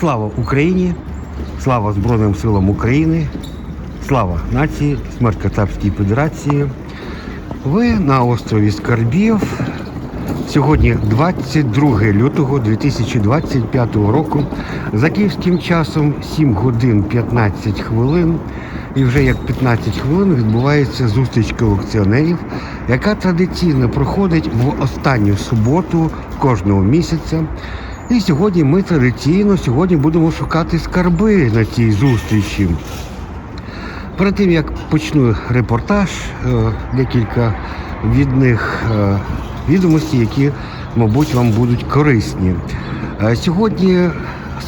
Слава Україні! Слава Збройним силам України! Слава нації, смерть Кацапській Федерації. Ви на острові Скарбів. Сьогодні 22 лютого 2025 року. За київським часом 7 годин 15 хвилин. І вже як 15 хвилин відбувається зустріч колекціонерів, яка традиційно проходить в останню суботу кожного місяця. І сьогодні ми традиційно сьогодні будемо шукати скарби на цій зустрічі. Перед тим як почну репортаж, е, декілька від е, відомостей, які, мабуть, вам будуть корисні. Е, Сьогодні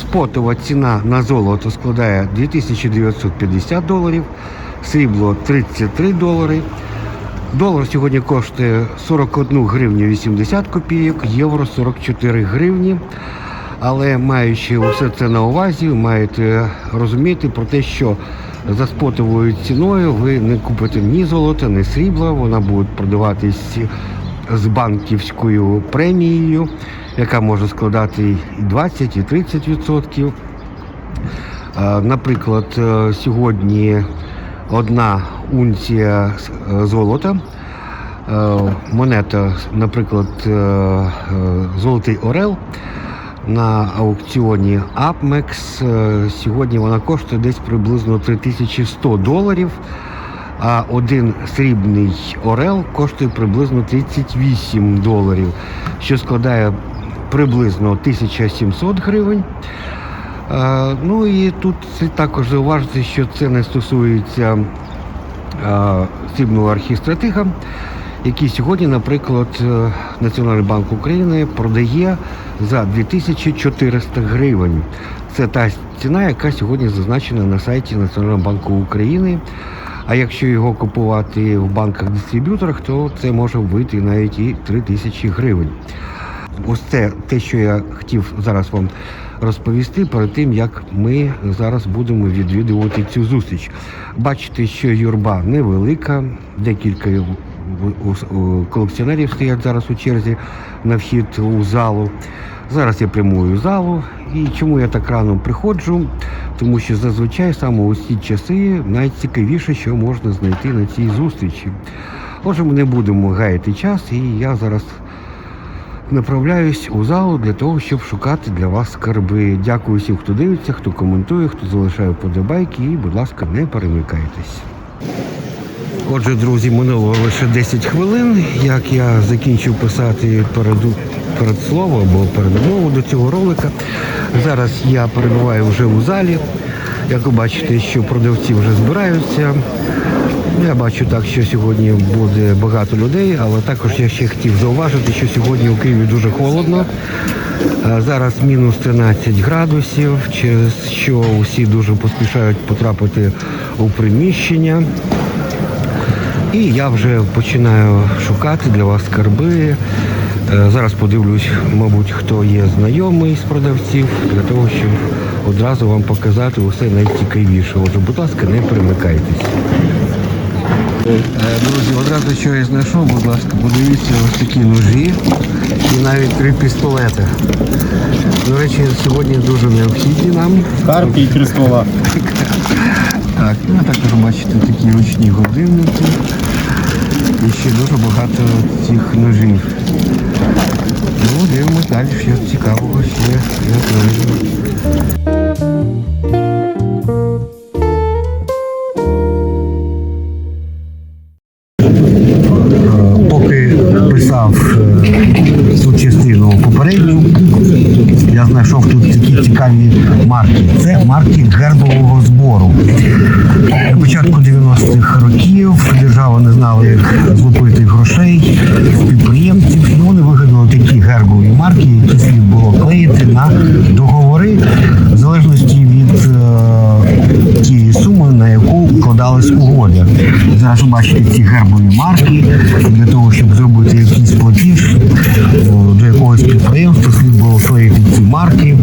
спотова ціна на золото складає 2950 доларів, срібло 33 долари. Долар сьогодні коштує 41 гривню 80 копійок, євро 44 гривні. Але маючи усе це на увазі, маєте розуміти про те, що за спотовою ціною ви не купите ні золота, ні срібла. Вона буде продаватись з банківською премією, яка може складати і 20, і 30 відсотків. Е, Наприклад, е, сьогодні одна унція е, золота, е, монета, наприклад, Золотий Орел на аукціоні Apmex. е, Сьогодні вона коштує десь приблизно 3100 доларів. А один срібний орел коштує приблизно 38 доларів, що складає приблизно 1700 гривень. Е, Ну і тут також зауважити, що це не стосується е, срібного архістратига, який сьогодні, наприклад, е, Національний банк України продає за 2400 гривень. Це та ціна, яка сьогодні зазначена на сайті Національного банку України. А якщо його купувати в банках-дистриб'юторах, то це може вийти навіть і 3000 гривень. Ось це те, що я хотів зараз вам розповісти перед тим, як ми зараз будемо відвідувати цю зустріч. Бачите, що юрба невелика, декілька у- колекціонерів стоять зараз у черзі на вхід у залу. Зараз я прямую залу. І чому я так рано приходжу? Тому що зазвичай саме у ці часи найцікавіше, що можна знайти на цій зустрічі. Отже, ми не будемо гаяти час, і я зараз направляюсь у залу для того, щоб шукати для вас скарби. Дякую всім, хто дивиться, хто коментує, хто залишає вподобайки і, будь ласка, не перемикайтесь. Отже, друзі, минуло лише 10 хвилин, як я закінчив писати переду, передслово або передмову до цього ролика. Зараз я перебуваю вже у залі. Як ви бачите, що продавці вже збираються. Я бачу так, що сьогодні буде багато людей, але також я ще хотів зауважити, що сьогодні у Києві дуже холодно. Зараз мінус 13 градусів, через що усі дуже поспішають потрапити у приміщення. І я вже починаю шукати для вас скарби. Е, Зараз подивлюсь, мабуть, хто є знайомий з продавців, для того, щоб одразу вам показати усе найцікавіше. Отже, будь ласка, не перемикайтесь. Е, Друзі, одразу що я знайшов, будь ласка, подивіться ось такі ножі і навіть три пістолети. До речі, сьогодні дуже необхідні нам. Карпі і Крестова. Так, ну а також бачите такі ручні годинники. І ще дуже багато цих ножів. Ну, дивимось далі, що цікавого ще я марки. Гербового збору. На початку 90-х років держава не знала, як злупити грошей підприємців. І вони вигадали такі гербові марки, які слід було клеїти на договори в залежності від е, суми, на яку вкладалась угода. Зараз ви бачите ці гербові марки для того, щоб зробити якийсь платіж до якогось підприємства, слід було клеїти ці марки.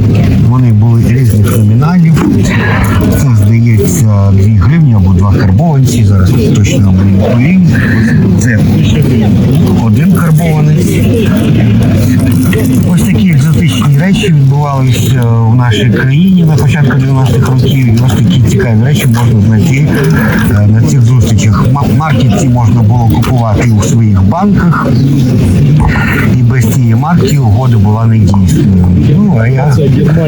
Вони були різних номіналів. Це здається 2 гривні або 2 карбованці. Зараз точно не відповім. Це один карбованець. Ось такі речі відбувалися у нашій країні на початку 90-х років. І ось такі цікаві речі можна знайти е, на цих зустрічах. Ма- Марки ці можна було купувати у своїх банках, і без цієї марки угода була недійсною. Ну а я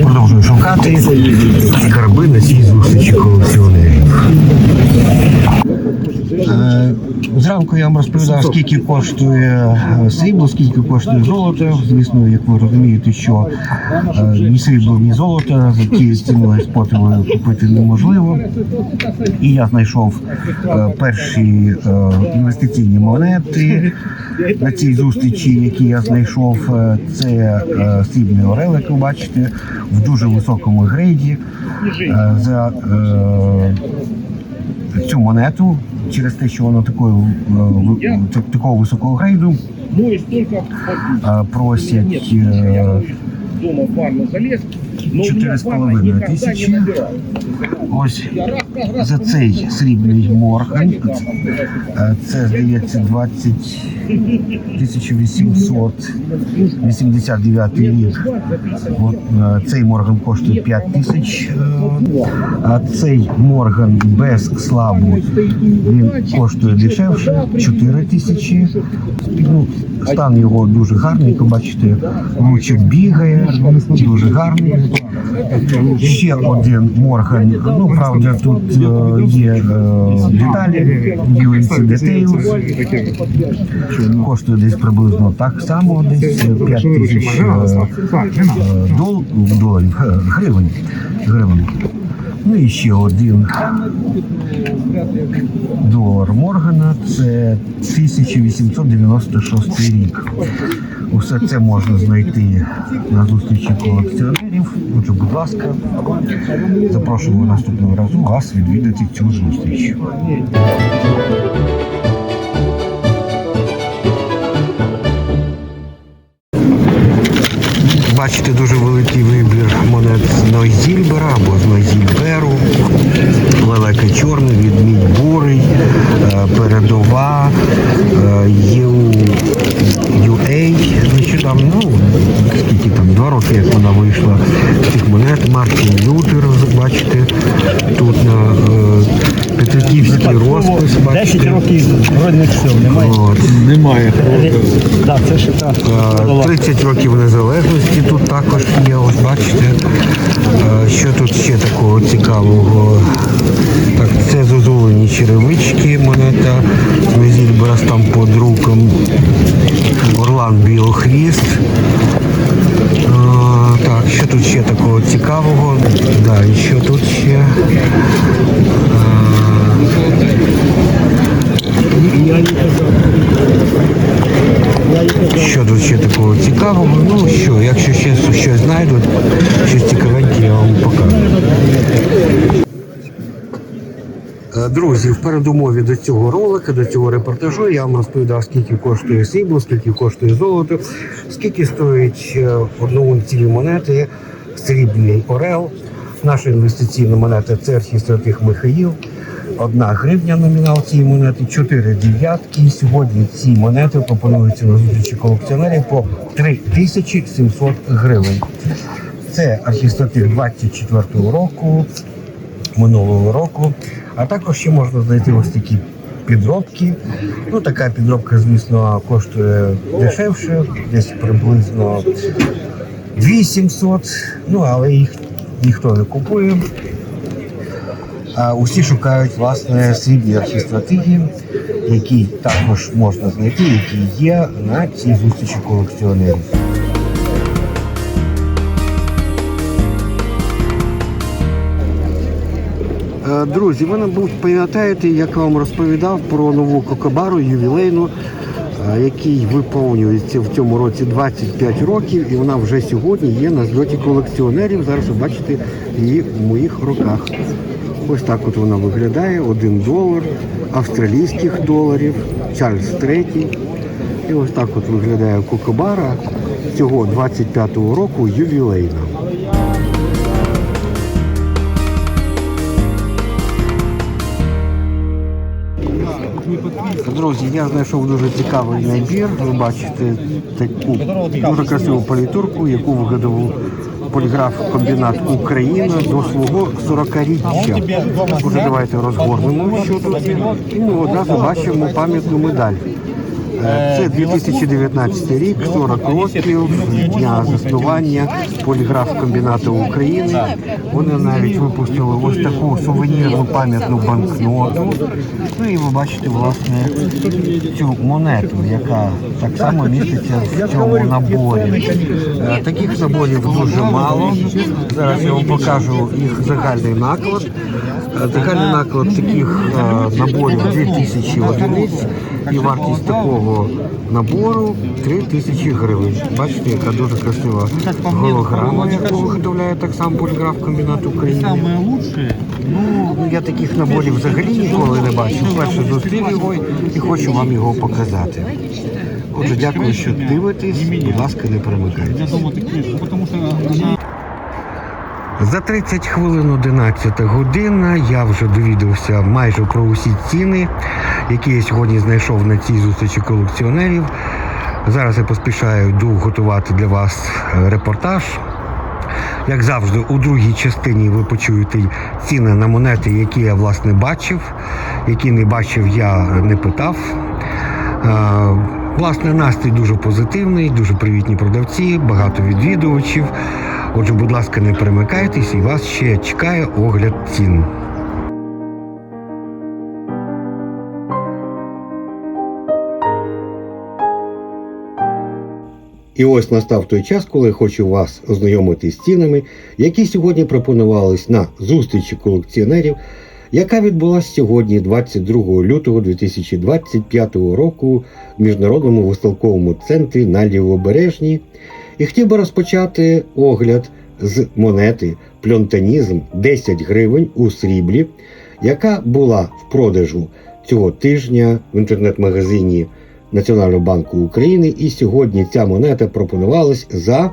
продовжую шукати скарби на цій зустрічі колекціонерів. Е, Зранку я вам розповідав, скільки коштує е, срібло, скільки коштує золото. Звісно, як ви розумієте, що е, ні срібло, ні золото за тією ціною спотовою купити неможливо. І я знайшов перші інвестиційні монети на цій зустрічі, які я знайшов. Це срібний орел, як ви бачите, в дуже високому грейді. За цю монету через те, що воно такою е, так- такого високого грейду только е, просять дома в ванну залез, но у Четыре меня с ванна половиной никогда не тысячи. набирается. ось за цей срібний морган. Е, Це здається 20 1889 рік. От, е, цей морган коштує 5 тисяч. е, А цей морган без слабу він коштує дешевше 4 тисячі. Ну, стан його дуже гарний, ви лучик бігає, дуже гарний. Ще один морган. Ну, правда, тут е, є е, деталі, UNC Details. Коштує десь приблизно так само, десь 5 тисяч е, дол, доларів, гривень. гривень. Ну і ще один долар Моргана це 1896 рік. Усе це можна знайти на зустрічі колекціонерів. Отже, будь ласка, запрошуємо наступного разу вас відвідати цю зустріч. Бачите дуже великий вибір монет з Нойзільбера або з Нойзільберу. Лелека чорний, відмінь бурий, е, передова, е, ЄУ UA, нещодавно, ну, скільки там, два роки, як вона вийшла з цих монет, Мартін Лютер, бачите, тут на е, Петриківський розпис, 10 бачите. років родних сил немає. От. Немає. Так, це ще та Е, 30 років незалежності тут також є, ось бачите. Е, Що тут ще такого цікавого? Так, це зозулені черевички, монета Зільбера з там під руком. Орлан Білохвіст. Е, Так, що тут ще такого цікавого? Да, і що тут ще? Е, Щодо тут ще такого цікавого? Ну що, якщо ще щось знайдуть, щось цікавеньке, я вам покажу. Е, друзі, в передумові до цього ролика, до цього репортажу я вам розповідав, скільки коштує срібло, скільки коштує золото, скільки стоїть е, одноунціві монети, срібний орел, наша інвестиційна монета Церхі Святих Михаїв. Одна гривня номінал цієї монети, 4 дев'ятки. Сьогодні ці монети пропонуються на зустрічі колекціонерів по 3700 гривень. Це архістатив 24-го року, минулого року. А також ще можна знайти ось такі підробки. Ну, Така підробка, звісно, коштує дешевше, десь приблизно 800, ну але їх ніхто не купує. А усі шукають власне срібні архістратиги, які також можна знайти, які є на цій зустрічі колекціонерів. Е, Друзі, ви, мабуть, пам'ятаєте, як вам розповідав про нову кокобару ювілейну, е, який виповнюється в цьому році 25 років, і вона вже сьогодні є на зльоті колекціонерів. Зараз ви бачите її в моїх руках. Ось так от вона виглядає: 1 долар австралійських доларів, Чарльз III. І ось так от виглядає кокобара цього 25-го року ювілейна. Друзі, я знайшов дуже цікавий набір. Ви бачите таку дуже красиву політурку, яку вигадав поліграф комбінат Україна до свого 40-річчя. Уже давайте розгорнемо, що тут. І ми одразу бачимо пам'ятну медаль. Е, Це 2019 рік, 40 років дня заснування поліграф комбінату України. Вони навіть випустили ось таку сувенірну пам'ятну банкноту. Ну і ви бачите, власне, цю монету, яка так само міститься в цьому наборі. Е, Таких наборів дуже мало. Зараз я вам покажу їх загальний наклад. Загальний наклад таких е, наборів 2000 одиниць і вартість такого набору 3000 гривень. Бачите, яка дуже красива голограма, яку виготовляє так само поліграф комбінат України. Ну, я таких наборів взагалі ніколи не бачив. Вперше зустрів його і хочу вам його показати. Отже, дякую, що дивитесь. Будь ласка, не перемикайте. За 30 хвилин 11 година я вже довідався майже про усі ціни, які я сьогодні знайшов на цій зустрічі колекціонерів. Зараз я поспішаю готувати для вас репортаж. Як завжди, у другій частині ви почуєте ціни на монети, які я власне бачив, які не бачив, я не питав. Власне, настрій дуже позитивний, дуже привітні продавці, багато відвідувачів. Отже, будь ласка, не перемикайтесь, і вас ще чекає огляд цін. І ось настав той час, коли хочу вас ознайомити з цінами, які сьогодні пропонувались на зустрічі колекціонерів, яка відбулася сьогодні, 22 лютого 2025 року, в міжнародному виставковому центрі на Лівобережній. І хотів би розпочати огляд з монети Пльонтанізм 10 гривень у сріблі, яка була в продажу цього тижня в інтернет-магазині Національного банку України. І сьогодні ця монета пропонувалась за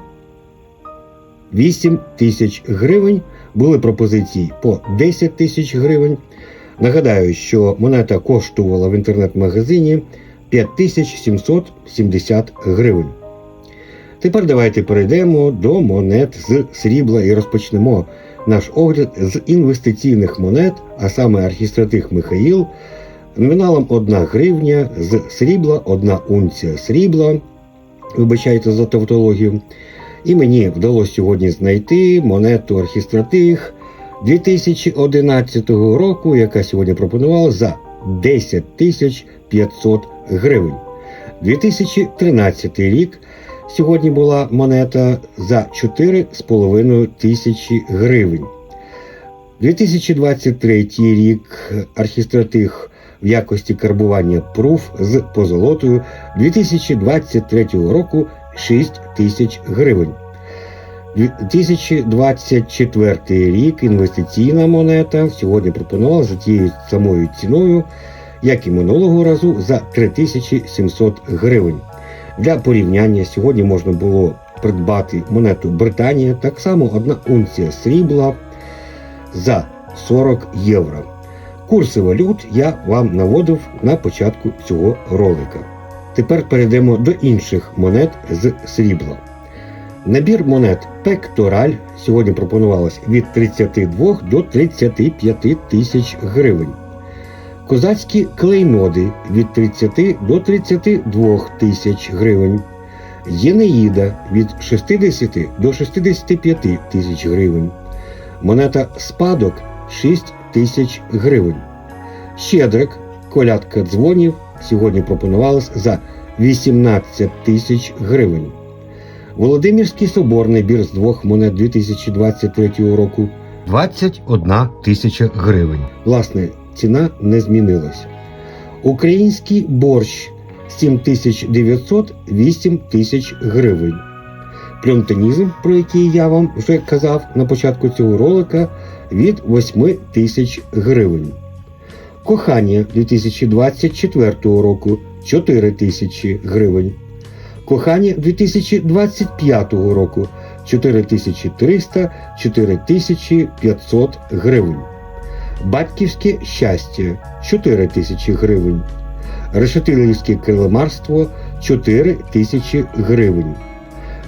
8 тисяч гривень. Були пропозиції по 10 тисяч гривень. Нагадаю, що монета коштувала в інтернет-магазині 5770 гривень. Тепер давайте перейдемо до монет з срібла і розпочнемо наш огляд з інвестиційних монет, а саме архістратих Михаїл, номіналом 1 гривня з срібла, 1 унція срібла. Вибачайте за тавтологію. І мені вдалося сьогодні знайти монету архістратих 2011 року, яка сьогодні пропонувала за 10 тисяч 500 гривень. 2013 рік сьогодні була монета за 4,5 тисячі гривень. 2023 рік архістратих в якості карбування пруф з позолотою 2023 року 6 тисяч гривень. 2024 рік інвестиційна монета сьогодні пропонувала за тією самою ціною, як і минулого разу, за 3700 гривень. Для порівняння сьогодні можна було придбати монету Британія, так само одна унція срібла за 40 євро. Курси валют я вам наводив на початку цього ролика. Тепер перейдемо до інших монет з срібла. Набір монет Пектораль сьогодні пропонувалось від 32 до 35 тисяч гривень. Козацькі клейноди від 30 до 32 тисяч гривень. Єнеїда від 60 до 65 тисяч гривень. Монета спадок 6 тисяч гривень. Щедрик, колядка дзвонів сьогодні пропонувалась за 18 тисяч гривень. Володимирський соборний бір з двох монет 2023 року 21 тисяча гривень. Власне, ціна не змінилась. Український борщ 7900 тисяч гривень. Пльонтонізм, про який я вам вже казав на початку цього ролика, від 8 тисяч гривень. Кохання 2024 року 4 тисячі гривень. Кохання 2025 року 4300 4500 гривень. Батьківське щастя 4 тисячі гривень. Решетилівське килимарство 4 тисячі гривень.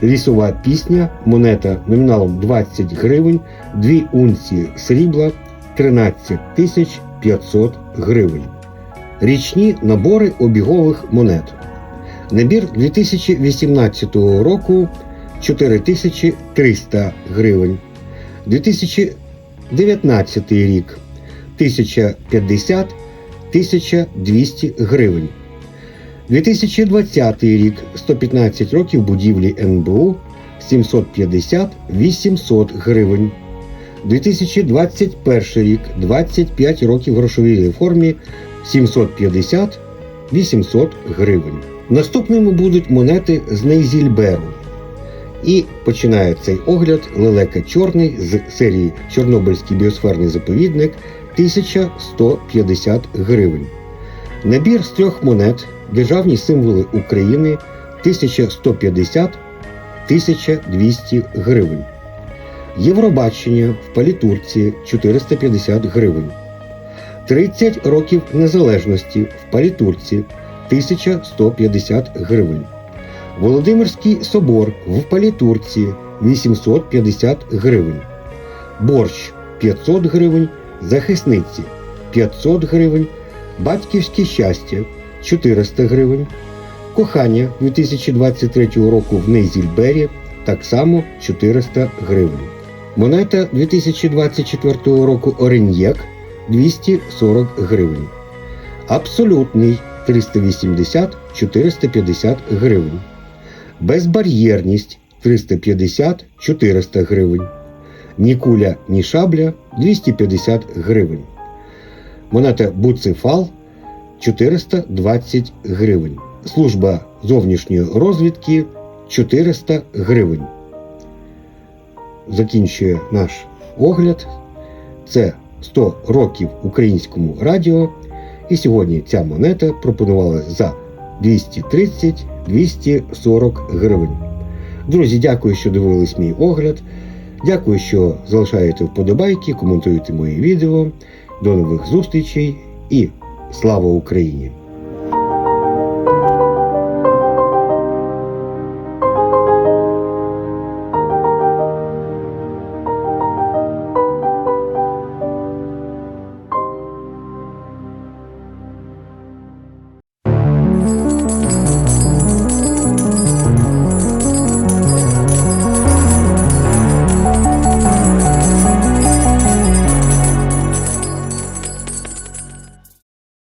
Лісова пісня, монета номіналом 20 гривень, 2 унції срібла 13 тисяч 500 гривень. Річні набори обігових монет. Набір 2018 року 4300 гривень. 2019 рік 1050 1200 гривень. 2020 рік 115 років будівлі НБУ 750-800 гривень. 2021 рік 25 років грошовій реформі 750-800 гривень. Наступними будуть монети з Нейзільберу. І починає цей огляд лелека чорний з серії Чорнобильський біосферний заповідник 1150 гривень. Набір з трьох монет Державні символи України 1150 1200 гривень. Євробачення в палітурці 450 гривень. 30 років незалежності в палітурці 1150 гривень. Володимирський собор в палітурці 850 гривень. Борщ 500 гривень, захисниці 500 гривень, батьківське щастя 400 гривень, кохання 2023 року в Нейзільбері так само 400 гривень. Монета 2024 року Ореньєк 240 гривень. Абсолютний 380-450 гривень. Безбар'єрність 350-400 гривень. Ні куля, ні шабля 250 гривень. Монета Буцефал 420 гривень. Служба зовнішньої розвідки 400 гривень. Закінчує наш огляд. Це 100 років українському радіо. І сьогодні ця монета пропонувала за 230-240 гривень. Друзі, дякую, що дивились мій огляд. Дякую, що залишаєте вподобайки, коментуєте мої відео. До нових зустрічей і слава Україні!